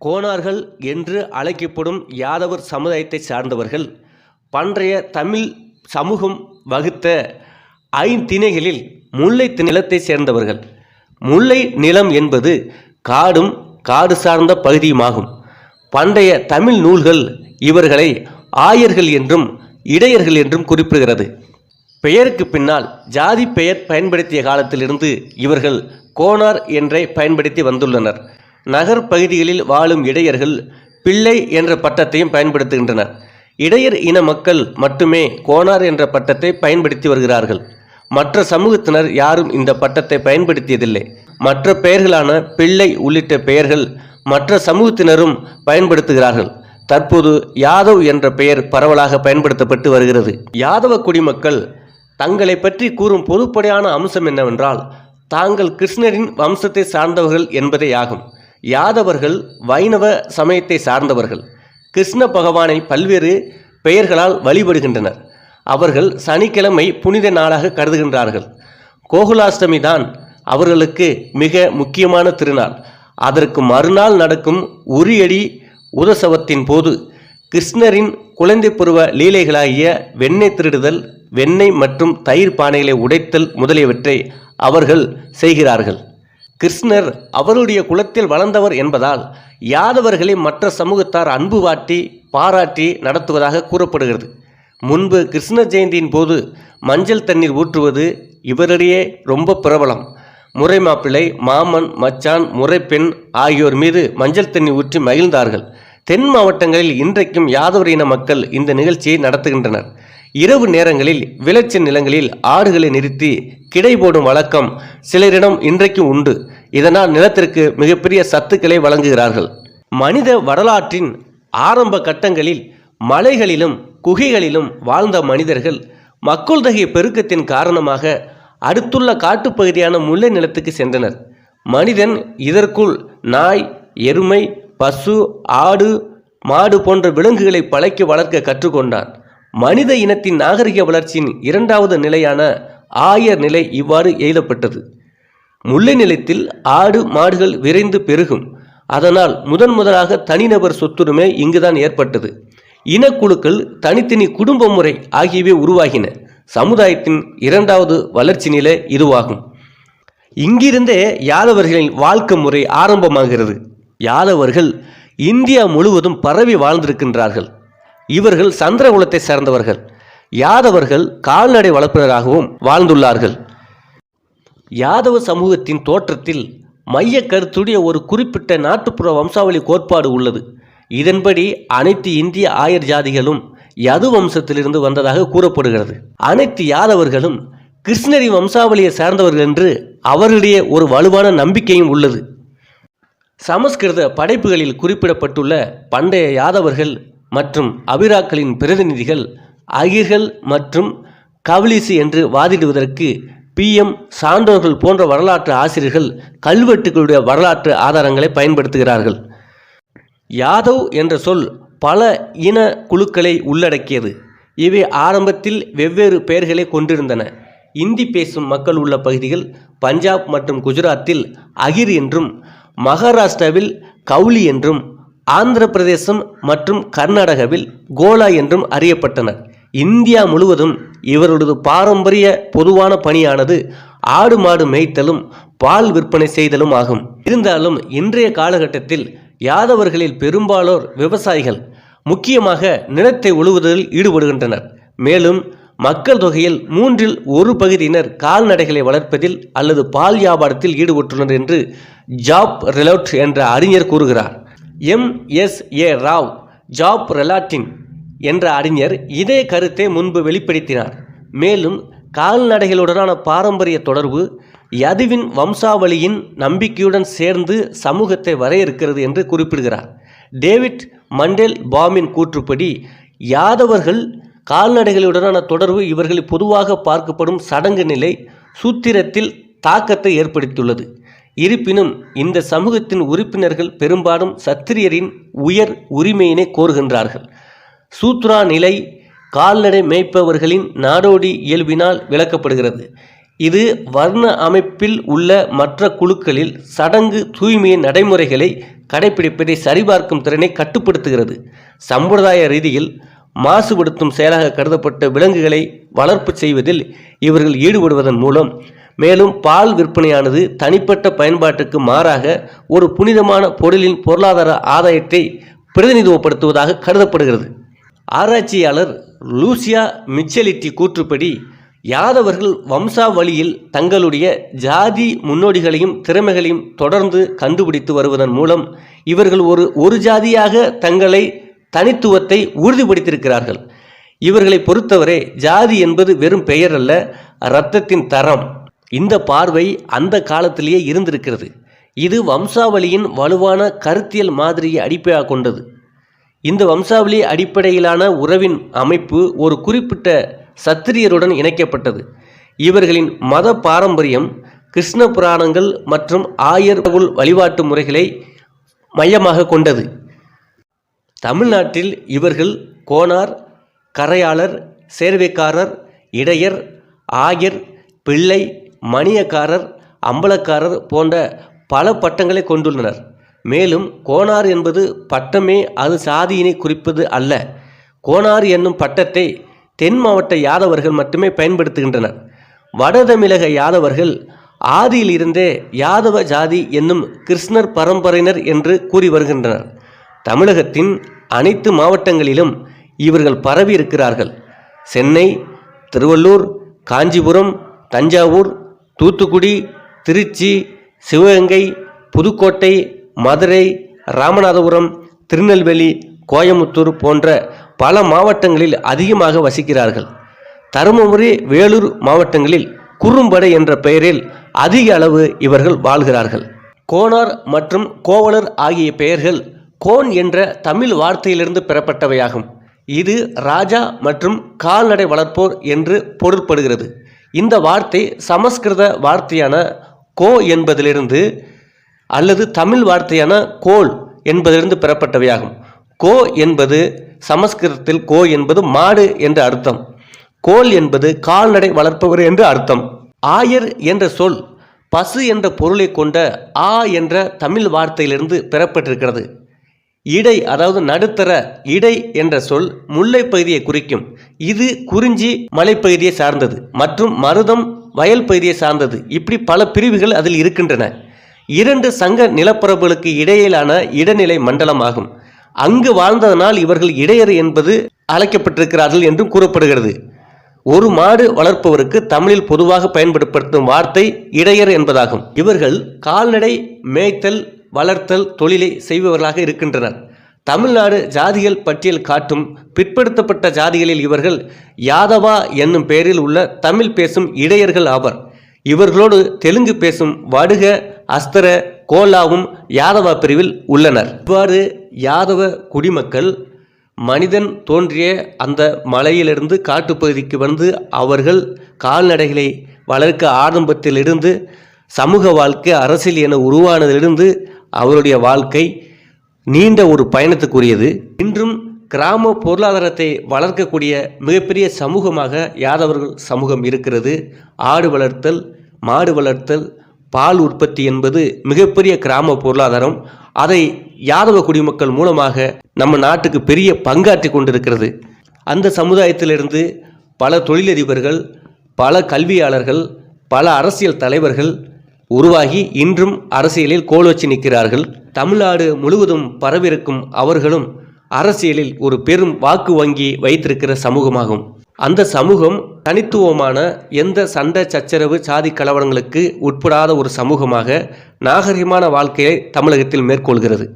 கோனார்கள் என்று அழைக்கப்படும் யாதவர் சமுதாயத்தை சார்ந்தவர்கள் பண்டைய தமிழ் சமூகம் வகுத்த ஐந்திணைகளில் முல்லை நிலத்தை சேர்ந்தவர்கள். முல்லை நிலம் என்பது காடும் காடு சார்ந்த பகுதியுமாகும். பண்டைய தமிழ் நூல்கள் இவர்களை ஆயர்கள் என்றும் இடையர்கள் என்றும் குறிப்பிடுகிறது. பெயருக்கு பின்னால் ஜாதி பெயர் பயன்படுத்திய காலத்திலிருந்து இவர்கள் கோனார் என்றே பயன்படுத்தி வந்துள்ளனர். நகர் பகுதிகளில் வாழும் இடையர்கள் பிள்ளை என்ற பட்டத்தையும் பயன்படுத்துகின்றனர். இடையர் இன மக்கள் மட்டுமே கோனார் என்ற பட்டத்தை பயன்படுத்தி வருகிறார்கள். மற்ற சமூகத்தினர் யாரும் இந்த பட்டத்தை பயன்படுத்தியதில்லை. மற்ற பெயர்களான பிள்ளை உள்ளிட்ட பெயர்கள் மற்ற சமூகத்தினரும் பயன்படுத்துகிறார்கள். தற்போது யாதவ் என்ற பெயர் பரவலாக பயன்படுத்தப்பட்டு வருகிறது. யாதவ குடிமக்கள் தங்களை பற்றி கூறும் பொதுப்படையான அம்சம் என்னவென்றால் தாங்கள் கிருஷ்ணரின் வம்சத்தை சார்ந்தவர்கள் என்பதே ஆகும். யாதவர்கள் வைணவ சமயத்தை சார்ந்தவர்கள். கிருஷ்ண பகவானை பல்வேறு பெயர்களால் வழிபடுகின்றனர். அவர்கள் சனிக்கிழமை புனித நாளாக கருதுகின்றார்கள். கோகுலாஷ்டமி தான் அவர்களுக்கு மிக முக்கியமான திருநாள். அதற்கு மறுநாள் நடக்கும் உரியடி உதசவத்தின் போது கிருஷ்ணரின் குழந்தை பருவ லீலைகளாகிய வெண்ணெய் திருடுதல் வெண்ணெய் மற்றும் தயிர் பானைகளை உடைத்தல் முதலியவற்றை அவர்கள் செய்கிறார்கள். கிருஷ்ணர் அவருடைய குலத்தில் வளர்ந்தவர் என்பதால் யாதவர்களை மற்ற சமூகத்தார் அன்பு வாட்டி பாராட்டி நடத்துவதாக கூறப்படுகிறது. முன்பு கிருஷ்ண ஜெயந்தியின் போது மஞ்சள் தண்ணீர் ஊற்றுவது இவரிடையே ரொம்ப பிரபலம். முறை மாப்பிள்ளை மாமன் மச்சான் முறைப்பெண் ஆகியோர் மீது மஞ்சள் தண்ணி ஊற்றி மகிழ்ந்தார்கள். தென் மாவட்டங்களில் இன்றைக்கும் யாதவர் இன மக்கள் இந்த நிகழ்ச்சியை நடத்துகின்றனர். இரவு நேரங்களில் விளைச்சல் நிலங்களில் ஆடுகளை நிறுத்தி கிடை போடும் வழக்கம் சிலரிடம் இன்றைக்கும் உண்டு. இதனால் நிலத்திற்கு மிகப்பெரிய சத்துக்களை வழங்குகிறார்கள். மனித வரலாற்றின் ஆரம்ப கட்டங்களில் மலைகளிலும் குகைகளிலும் வாழ்ந்த மனிதர்கள் மக்கள் தொகை பெருக்கத்தின் காரணமாக அடுத்துள்ள காட்டுப்பகுதியான முல்லை நிலத்துக்கு சென்றனர். மனிதன் இதற்குள் நாய் எருமை பசு ஆடு மாடு போன்ற விலங்குகளை பழக்கி வளர்க்க கற்றுக்கொண்டான். மனித இனத்தின் நாகரிக வளர்ச்சியின் இரண்டாவது நிலையான ஆயர் நிலை இவ்வாறு எழுதப்பட்டது. முல்லை நிலத்தில் ஆடு மாடுகள் விரைந்து பெருகும். அதனால் முதன் முதலாக தனிநபர் சொத்துரிமை இங்குதான் ஏற்பட்டது. இனக்குழுக்கள் தனித்தனி குடும்ப முறை ஆகியவை உருவாகின. சமுதாயத்தின் இரண்டாவது வளர்ச்சி நிலை இதுவாகும். இங்கிருந்தே யாதவர்களின் வாழ்க்கை முறை ஆரம்பமாகிறது. யாதவர்கள் இந்தியா முழுவதும் பரவி வாழ்ந்திருக்கின்றார்கள். இவர்கள் சந்திரகுலத்தை சேர்ந்தவர்கள். யாதவர்கள் கால்நடை வளர்ப்பினராகவும் வாழ்ந்துள்ளார்கள். யாதவ சமூகத்தின் தோற்றத்தில் மைய கருத்துடைய ஒரு குறிப்பிட்ட நாட்டுப்புற வம்சாவளி கோட்பாடு உள்ளது. இதன்படி அனைத்து இந்திய ஆயர் ஜாதிகளும் யது வம்சத்திலிருந்து வந்ததாக கூறப்படுகிறது. அனைத்து யாதவர்களும் கிருஷ்ணரி வம்சாவளியை சார்ந்தவர்கள் என்று அவர்களிடையே ஒரு வலுவான நம்பிக்கையும் உள்ளது. சமஸ்கிருத படைப்புகளில் குறிப்பிடப்பட்டுள்ள பண்டைய யாதவர்கள் மற்றும் அபிராக்களின் பிரதிநிதிகள் அகிர்கள் மற்றும் கவலிசு என்று வாதிடுவதற்கு பி. எம். சான்றோர்கள் போன்ற வரலாற்று ஆசிரியர்கள் கல்வெட்டுகளுடைய வரலாற்று ஆதாரங்களை பயன்படுத்துகிறார்கள். யாதவ் என்ற சொல் பல இன குழுக்களை உள்ளடக்கியது. இவை ஆரம்பத்தில் வெவ்வேறு பெயர்களை கொண்டிருந்தன. இந்தி பேசும் மக்கள் உள்ள பகுதிகள் பஞ்சாப் மற்றும் குஜராத்தில் அகிர் என்றும் மகாராஷ்டிராவில் கவுலி என்றும் ஆந்திர பிரதேசம் மற்றும் கர்நாடகாவில் கோலா என்றும் அறியப்பட்டனர். இந்தியா முழுவதும் இவரது பாரம்பரிய பொதுவான பணியானது ஆடு மாடு மேய்த்தலும் பால் விற்பனை செய்தலும் ஆகும். இருந்தாலும் இன்றைய காலகட்டத்தில் யாதவர்களில் பெரும்பாலோர் விவசாயிகள் முக்கியமாக நிலத்தை உழுவதில் ஈடுபடுகின்றனர். மேலும் மக்கள் தொகையில் மூன்றில் ஒரு பகுதியினர் கால்நடைகளை வளர்ப்பதில் அல்லது பால் வியாபாரத்தில் ஈடுபட்டுள்ளனர் என்று ஜாப் ரெலோட் என்ற அறிஞர் கூறுகிறார். எம் எஸ் ஏ ராவ் ஜாப் ரெலாட்டின் என்ற அறிஞர் இதே கருத்தை முன்பு வெளிப்படுத்தினார். மேலும் கால்நடைகளுடனான பாரம்பரிய தொடர்பு யதுவின் வம்சாவளியின் நம்பிக்கையுடன் சேர்ந்து சமூகத்தை வரையறுக்கிறது என்று குறிப்பிடுகிறார். டேவிட் மண்டேல் பாமின் கூற்றுப்படி யாதவர்கள் கால்நடைகளுடனான தொடர்பு இவர்கள் பொதுவாக பார்க்கப்படும் சடங்கு நிலை சூத்திரத்தில் தாக்கத்தை ஏற்படுத்தியுள்ளது. இருப்பினும் இந்த சமூகத்தின் உறுப்பினர்கள் பெரும்பாலும் சத்திரியரின் உயர் உரிமையினை கோருகின்றார்கள். சூத்ரா நிலை கால்நடை மேய்ப்பவர்களின் நாடோடி இயல்பினால் விளக்கப்படுகிறது. இது வர்ண அமைப்பில் உள்ள மற்ற குழுக்களில் சடங்கு தூய்மையின் நடைமுறைகளை கடைபிடிப்பதை சரிபார்க்கும் திறனை கட்டுப்படுத்துகிறது. சம்பிரதாய ரீதியில் மாசுபடுத்தும் செயலாக கருதப்பட்ட விலங்குகளை வளர்ப்பு செய்வதில் இவர்கள் ஈடுபடுவதன் மூலம் மேலும் பால் விற்பனையானது தனிப்பட்ட பயன்பாட்டுக்கு மாறாக ஒரு புனிதமான பொருளின் பொருளாதார ஆதாயத்தை பிரதிநிதித்துவப்படுத்துவதாக கருதப்படுகிறது. ஆராய்ச்சியாளர் லூசியா மிச்சலிட்டி கூற்றுப்படி யாதவர்கள் வம்சாவளியில் தங்களுடைய ஜாதி முன்னோடிகளையும் திறமைகளையும் தொடர்ந்து கண்டுபிடித்து வருவதன் மூலம் இவர்கள் ஒரு ஒரு ஜாதியாக தங்களை தனித்துவத்தை உறுதிப்படுத்தியிருக்கிறார்கள். இவர்களை பொறுத்தவரை ஜாதி என்பது வெறும் பெயர் அல்ல இரத்தத்தின் தரம். இந்த பார்வை அந்த காலத்திலேயே இருந்திருக்கிறது. இது வம்சாவளியின் வலுவான கருத்தியல் மாதிரியை அடிப்படையாக கொண்டது. இந்த வம்சாவளி அடிப்படையிலான உறவின் அமைப்பு ஒரு குறிப்பிட்ட சத்திரியருடன் இணைக்கப்பட்டது. இவர்களின் மத பாரம்பரியம் கிருஷ்ண புராணங்கள் மற்றும் ஆயர் உள் வழிபாட்டு முறைகளை மையமாக கொண்டது. தமிழ்நாட்டில் இவர்கள் கோனார் கரையாளர் சேர்வைக்காரர் இடையர் ஆயர் பிள்ளை மணியக்காரர் அம்பலக்காரர் போன்ற பல பட்டங்களை கொண்டுள்ளனர். மேலும் கோனார் என்பது பட்டமே அது சாதியினை குறிப்பது அல்ல. கோனார் என்னும் பட்டத்தை தென் மாவட்ட யாதவர்கள் மட்டுமே பயன்படுத்துகின்றனர். வடதமிழக யாதவர்கள் ஆதியில் இருந்தே யாதவ ஜாதி என்னும் கிருஷ்ணர் பரம்பரையினர் என்று கூறி வருகின்றனர். தமிழகத்தின் அனைத்து மாவட்டங்களிலும் இவர்கள் பரவி இருக்கிறார்கள் சென்னை திருவள்ளூர் காஞ்சிபுரம் தஞ்சாவூர் தூத்துக்குடி திருச்சி சிவகங்கை புதுக்கோட்டை மதுரை ராமநாதபுரம் திருநெல்வேலி கோயமுத்தூர் போன்ற பல மாவட்டங்களில் அதிகமாக வசிக்கிறார்கள். தருமபுரி வேலூர் மாவட்டங்களில் குறும்படை என்ற பெயரில் அதிக அளவு இவர்கள் வாழ்கிறார்கள். கோனார் மற்றும் கோவலர் ஆகிய பெயர்கள் கோன் என்ற தமிழ் வார்த்தையிலிருந்து பெறப்பட்டவையாகும். இது ராஜா மற்றும் கால்நடை வளர்ப்போர் என்று பொருள்படுகிறது. இந்த வார்த்தை சமஸ்கிருத வார்த்தையான கோ என்பதிலிருந்து அல்லது தமிழ் வார்த்தையான கோல் என்பதிலிருந்து பெறப்பட்டவையாகும். கோ என்பது சமஸ்கிருதத்தில் கோ என்பது மாடு என்ற அர்த்தம். கோல் என்பது கால்நடை வளர்ப்பவர் என்று அர்த்தம். ஆயர் என்ற சொல் பசு என்ற பொருளை கொண்ட ஆ என்ற தமிழ் வார்த்தையிலிருந்து பெறப்பட்டிருக்கிறது. இடை அதாவது நடுத்தர இடை என்ற சொல் முல்லை பகுதியை குறிக்கும். இது குறிஞ்சி மலைப்பகுதியை சார்ந்தது மற்றும் மருதம் வயல் பகுதியை சார்ந்தது. இப்படி பல பிரிவுகள் அதில் இருக்கின்றன. இரண்டு சங்க நிலப்பரப்புகளுக்கு இடையிலான இடைநிலை மண்டலமாகும். அங்கு வாழ்ந்ததனால் இவர்கள் இடையர் என்பது அழைக்கப்பட்டிருக்கிறார்கள் என்றும் கூறப்படுகிறது. ஒரு மாடு வளர்ப்பவருக்கு தமிழில் பொதுவாக பயன்படுத்தும் வார்த்தை இடையர் என்பதாகும். இவர்கள் கால்நடை மேய்த்தல் வளர்த்தல் தொழிலை செய்பவர்களாக இருக்கின்றனர். தமிழ்நாடு ஜாதிகள் பட்டியல் காட்டும் பிற்படுத்தப்பட்ட ஜாதிகளில் இவர்கள் யாதவா என்னும் பெயரில் உள்ள தமிழ் பேசும் இடையர்கள் ஆவர். இவர்களோடு தெலுங்கு பேசும் வடுக அஸ்தர கோலாவும் யாதவா பிரிவில் உள்ளனர். இவ்வாறு யாதவ குடிமக்கள் மனிதன் தோன்றிய அந்த மலையிலிருந்து காட்டுப்பகுதிக்கு வந்து அவர்கள் கால்நடைகளை வளர்க்க ஆரம்பத்திலிருந்து சமூக வாழ்க்கை அரசியல் என உருவானதிலிருந்து அவருடைய வாழ்க்கை நீண்ட ஒரு பயணத்துக்குரியது. இன்றும் கிராம பொருளாதாரத்தை வளர்க்கக்கூடிய மிகப்பெரிய சமூகமாக யாதவர்கள் சமூகம் இருக்கிறது. ஆடு வளர்த்தல் மாடு வளர்த்தல் பால் உற்பத்தி என்பது மிகப்பெரிய கிராம பொருளாதாரம். அதை யாதவ குடிமக்கள் மூலமாக நம்ம நாட்டுக்கு பெரிய பங்காற்றி கொண்டிருக்கிறது. அந்த சமுதாயத்திலிருந்து பல தொழிலதிபர்கள் பல கல்வியாளர்கள் பல அரசியல் தலைவர்கள் உருவாகி இன்றும் அரசியலில் கோல் வச்சு நிற்கிறார்கள். தமிழ்நாடு முழுவதும் பரவிருக்கும் அவர்களும் அரசியலில் ஒரு பெரும் வாக்கு வங்கி வைத்திருக்கிற சமூகமாகும். அந்த சமூகம் தனித்துவமான எந்த சண்டை சச்சரவு சாதி கலவரங்களுக்கு உட்படாத ஒரு சமூகமாக நாகரிகமான வாழ்க்கையை தமிழகத்தில் மேற்கொள்கிறது.